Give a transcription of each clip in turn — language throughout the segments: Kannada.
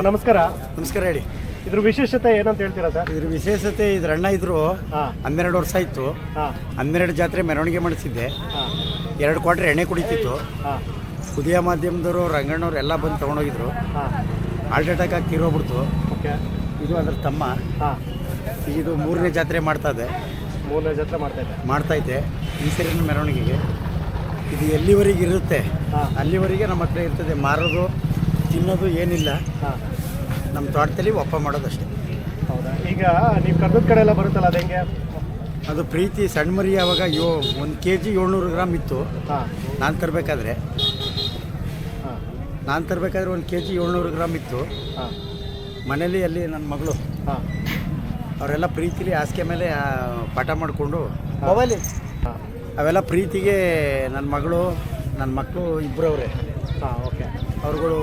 ಸರ್ ನಮಸ್ಕಾರ. ನಮಸ್ಕಾರ ಹೇಳಿ. ಇದ್ರ ವಿಶೇಷತೆ ಏನಂತ ಹೇಳ್ತೀರಾ ಸರ್? ಇದ್ರ ವಿಶೇಷತೆ ಇದ್ರ ಅಣ್ಣ ಇದ್ರು ಹನ್ನೆರಡು ವರ್ಷ ಇತ್ತು ಹನ್ನೆರಡು ಜಾತ್ರೆ ಮೆರವಣಿಗೆ ಮಾಡಿಸಿದ್ದೆ. ಎರಡು ಕ್ವಾಟ್ರ್ ಎಣ್ಣೆ ಕುಡಿತಿತ್ತು. ಉದಯ ಮಾಧ್ಯಮದವರು ರಂಗಣ್ಣವ್ರು ಎಲ್ಲ ಬಂದು ತೊಗೊಂಡೋಗಿದ್ರು. ಹಾರ್ಟ್ ಅಟ್ಯಾಕ್ ಆಗಿ ತೀರೋಗ್ಬಿಡ್ತು ಇದು ಅದ್ರ ತಮ್ಮ. ಇದು ಮೂರನೇ ಜಾತ್ರೆ ಮಾಡ್ತಾ ಇದೆ. ಮೂರನೇ ಜಾತ್ರೆ ಮಾಡ್ತಾ ಇದ್ದೆ ಇದೆ. ಈ ಸರಿನ ಮೆರವಣಿಗೆಗೆ. ಇದು ಎಲ್ಲಿವರೆಗೆ ಇರುತ್ತೆ? ಅಲ್ಲಿವರೆಗೆ ನಮ್ಮ ಹತ್ರ ಇರ್ತದೆ ಮಾರೋದು. ತಿನ್ನೋದು ಏನಿಲ್ಲ. ಹಾ. ನಮ್ಮ ತೋಟದಲ್ಲಿ ಒಪ್ಪ ಮಾಡೋದಷ್ಟೇ. ಹೌದಾ? ಈಗ ನೀವು ಕರ್ದದ ಕಡೆ ಎಲ್ಲ ಬರುತ್ತಲ್ಲ ಅದು ಹೆಂಗೆ? ಅದು ಪ್ರೀತಿ ಸಣ್ಣ ಮರಿ ಯಾವಾಗ ಯೋ ಒಂದು ಕೆ ಜಿ ಏಳ್ನೂರು ಗ್ರಾಮ್ ಇತ್ತು. ಹಾ. ನಾನು ತರಬೇಕಾದ್ರೆ. ಹಾ. ನಾನು ತರಬೇಕಾದ್ರೆ ಒಂದು ಕೆ ಜಿ ಏಳ್ನೂರು ಗ್ರಾಮ್ ಇತ್ತು. ಹಾ. ಮನೇಲಿ ಅಲ್ಲಿ ನನ್ನ ಮಗಳು. ಹಾ. ಅವರೆಲ್ಲ ಪ್ರೀತಿಲಿ ಹಾಸಿಗೆ ಮೇಲೆ ಪಾಠ ಮಾಡಿಕೊಂಡು ಮೊಬೈಲಿ. ಅವೆಲ್ಲ ಪ್ರೀತಿಗೆ ನನ್ನ ಮಗಳು ನನ್ನ ಮಕ್ಕಳು ಇಬ್ಬರವ್ರೆ ಹಾ ಓಕೆ. ಅವ್ರುಗಳು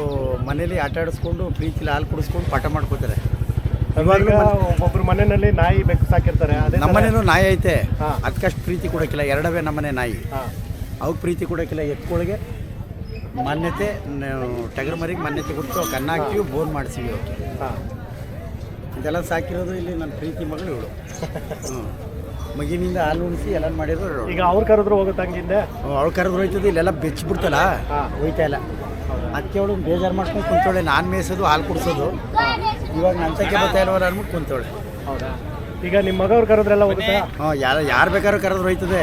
ಮನೇಲಿ ಆಟ ಆಡಿಸ್ಕೊಂಡು ಪ್ರೀತಿಲಿ ಹಾಲು ಕುಡಿಸ್ಕೊಂಡು ಪಾಠ ಮಾಡ್ಕೋತಾರೆ. ಒಬ್ಬರು ಒಬ್ಬೊಬ್ರು ಮನೆಯಲ್ಲಿ ನಾಯಿ ಬೆಕ್ಕು ಸಾಕಿರ್ತಾರೆ ಅದೇ ನಮ್ಮ ಮನೇಲೂ ನಾಯಿ ಐತೆ. ಹಾ. ಅದಕ್ಕಷ್ಟು ಪ್ರೀತಿ ಕೊಡೋಕ್ಕಿಲ್ಲ ಎರಡವೇ ನಮ್ಮನೆ ನಾಯಿ. ಹಾ. ಅವ್ಕೆ ಪ್ರೀತಿ ಕೊಡೋಕ್ಕಿಲ್ಲ ಎತ್ಕೊಳಗೆ. ಮಾನ್ಯತೆ ಟಗರ್ ಮರಿಗೆ ಮಾನ್ಯತೆ ಕೊಟ್ಟು ಕನ್ನ ಹಾಕ್ತೀವಿ ಬೋನ್ ಮಾಡಿಸಿವಿ ಇದೆಲ್ಲ ಸಾಕಿರೋದು ಇಲ್ಲಿ ನನ್ನ ಪ್ರೀತಿ ಮಗಳು ಇವಳು. ಹ್ಞೂ ಮಗಿನಿಂದ ಹಾಲು ಉಣಿಸಿ ಎಲ್ಲ ಮಾಡಿದ್ರು ಈಗ ಅವ್ರು ಕರೆದ್ರು ಹೋಗುತ್ತೆ ಹಂಗಿಂದ ಅವ್ರು ಕರೆದ್ರು ಹೋಯ್ತದೆ ಇಲ್ಲೆಲ್ಲ ಬೆಚ್ಚಿಬಿಡ್ತಲ್ಲ ಹಾ. ಹೋಯ್ತಾ ಇಲ್ಲ. ಅದಕ್ಕೆ ಅವಳು ಬೇಜಾರು ಮಾಡ್ಕೊಂಡು ಕುಂತೋಳೆ. ನಾನು ಮೇಯಿಸೋದು ಹಾಲು ಕುಡಿಸೋದು. ಇವಾಗ ನನ್ನ ತಕ್ಕೆ ಬರ್ತಾ ಇಲ್ವಲ್ಲ ಅಂದ್ಬಿಟ್ಟು ಕುಂತೋಳೆ. ಹೌದಾ? ಈಗ ನಿಮ್ಮ ಮಗವ್ರು ಕರೆದ್ರೆಲ್ಲ ಹೋಗುತ್ತೆ? ಹಾಂ ಯಾರು ಯಾರು ಬೇಕಾದ್ರೂ ಕರೆದ್ರು ಹೋಯ್ತದೆ.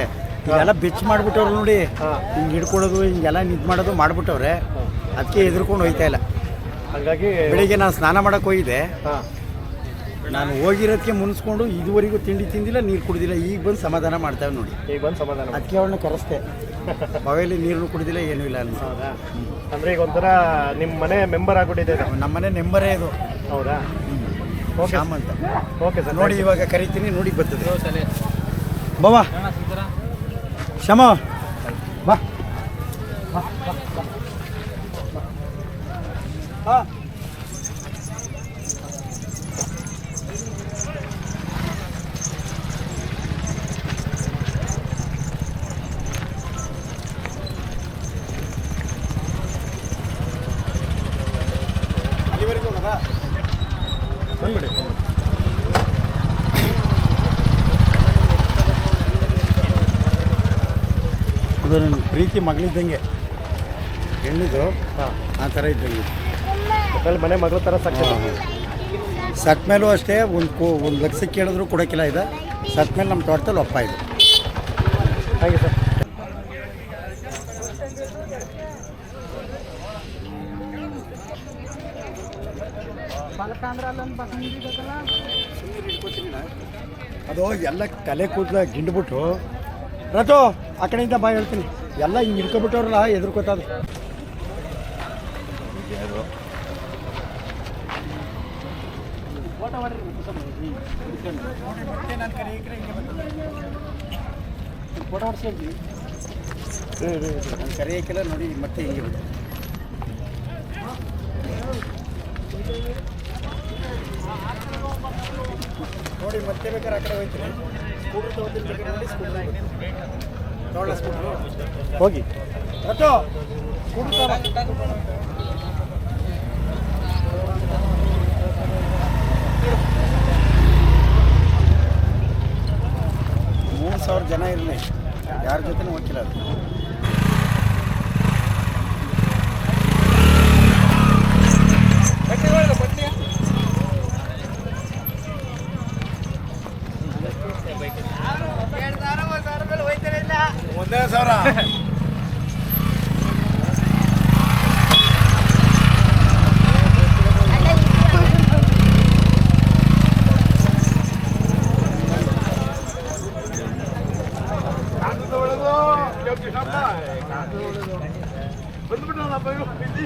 ಇದೆಲ್ಲ ಬಿಚ್ ಮಾಡಿಬಿಟ್ಟವ್ರು ನೋಡಿ. ಹಿಂಗೆ ಹಿಡ್ಕೊಳ್ಳೋದು ಹಿಂಗೆಲ್ಲ ನಿಂತು ಮಾಡೋದು ಮಾಡಿಬಿಟ್ಟವ್ರೆ. ಅದಕ್ಕೆ ಎದುರ್ಕೊಂಡು ಹೋಯ್ತಾ ಇಲ್ಲ. ಹಾಗಾಗಿ ಬೆಳಿಗ್ಗೆ ನಾನು ಸ್ನಾನ ಮಾಡೋಕೆ ಹೋಗಿದ್ದೆ. ಹಾ. ನಾನು ಹೋಗಿರೋದಕ್ಕೆ ಮುನ್ಸ್ಕೊಂಡು ಇದುವರೆಗೂ ತಿಂಡಿ ತಿಂದಿಲ್ಲ ನೀರು ಕುಡಿದಿಲ್ಲ. ಈಗ ಬಂದು ಸಮಾಧಾನ ಮಾಡ್ತಾವೆ ನೋಡಿ. ಈಗ ಬಂದು ಸಮಾಧಾನ. ಅದಕ್ಕೆ ಅವಳನ್ನ ಕರೆಸ್ತೆ ಬಾವಿಯಲ್ಲಿ ನೀರು ಕುಡಿದಿಲ್ಲ ಏನೂ ಇಲ್ಲ ಅನ್ಸ ಹೌದಾ? ಅಂದ್ರೆ ಈಗ ಒಂಥರ ನಿಮ್ಮ ಮನೆ ಮೆಂಬರ್ ಆಗ್ಬಿಟ್ಟಿದೆ ನಮ್ಮ ಮನೆ ನೆಂಬರೇ ಇದು. ಹೌದಾ? ಓಕೆ ಶ್ಯಾಮ್ ಅಂತ. ಓಕೆ ಸರ್ ನೋಡಿ ಇವಾಗ ಕರಿತೀನಿ ನೋಡಿ ಬರ್ತದೆ. ಬಾವಾ ಶ್ಯಾಮ. ಬಾ. ಹಾ ಬಂದ್ಬಿಡಿ ಅದು ನನ್ನ ಪ್ರೀತಿ ಮಗಳಿದ್ದಂಗೆ. ಹೆಣ್ಣಿದ್ರು ಹಾಂ. ಆ ಥರ ಇದ್ದಂಗೆ. ಒಟ್ನಲ್ಲಿ ಮನೆ ಮಗಳ ಥರ ಸಕ್ಕ ಸತ್ ಮೇಲೂ ಅಷ್ಟೇ ಒಂದು ಕೋ ಒಂದು ಲಕ್ಷಕ್ಕೆ ಕೇಳಿದ್ರು ಕೊಡೋಕ್ಕಿಲ್ಲ ಇದೆ. ಸತ್ ಮೇಲೆ ನಮ್ಮ ತೋಟದಲ್ಲಿ ಒಪ್ಪ ಇದೆ. ಹಾಗೆ ಸರ್. ಅದು ಎಲ್ಲ ತಲೆ ಕೂದಲ ಗಿಂಡ್ಬಿಟ್ಟು. ರಥೋ ಆ ಕಡೆಯಿಂದ ಬಾ ಹೇಳ್ತೀನಿ. ಎಲ್ಲ ಹಿಂಗೆ ಹಿಡ್ಕೊಬಿಟ್ಟವ್ರಲ್ಲ ಎದುರ್ಕೋತದ ಫೋಟೋ ಹೊಡ್ಸಿ. ನಾನು ಕರೆಯೋಕ್ಕೆಲ್ಲ ನೋಡಿ ಮತ್ತೆ ಹಿಂಗೆ ನೋಡಿ, ಮತ್ತೆ ಬೇಕಾದ್ರೆ ಆ ಕಡೆ ಹೋಯ್ತೀನಿ ಸ್ಕೂಟರ್ ತಗೋತೀನಿ ಬೇಕಾದ್ರೆ ನೋಡಿ, ಸ್ಕೂಟರ್ ಸ್ಕೂಟ್ರು ಹೋಗಿ. ಸ್ಕೂಟರ್ ಮೂರು ಸಾವಿರ ಜನ ಇರಲಿ. ಯಾರ ಜೊತೆನೂ ಹೋಗ್ತಿಲ್ಲ ಒಂದೇ ಸಾವಿರ ಬಂದ್ಬಿಟ್ಟು ನಮ್ಮ ಬಿಸಿ